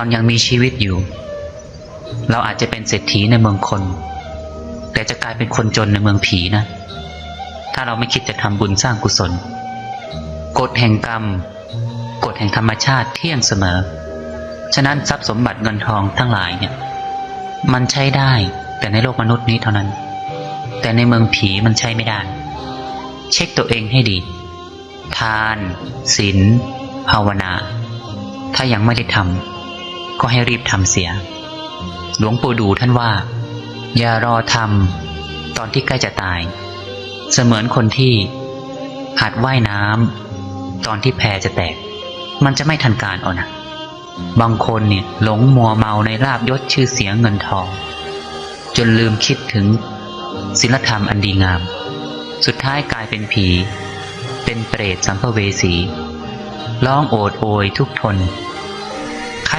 ตอนยังมีชีวิตอยู่ เราอาจจะเป็นเศรษฐีในเมืองคน แต่จะกลายเป็นคนจนในเมืองผีนะ ถ้าเราไม่คิดจะทำบุญสร้างกุศล กฎแห่งกรรม กฎแห่งธรรมชาติเที่ยงเสมอ ฉะนั้นทรัพย์สมบัติเงินทองทั้งหลายเนี่ย มันใช้ได้แต่ในโลกมนุษย์นี้เท่านั้น แต่ในเมืองผีมันใช้ไม่ได้ เช็คตัวเองให้ดี ทานศีลภาวนา ถ้ายังไม่ได้ทำ ก็ให้รีบทำเสีย หลวงปู่ดูท่านว่า อย่ารอทำตอนที่ใกล้จะตาย เสมือนคนที่หัดว่ายน้ำตอนที่แพจะแตก มันจะไม่ทันการเอานะบางคนเนี่ยหลงมัวเมาในลาบยศชื่อเสียงเงินทอง จนลืมคิดถึงศีลธรรมอันดีงาม สุดท้ายกลายเป็นผี เป็นเปรตสัมภเวสี ร้องโอดโอยทุกทนใคร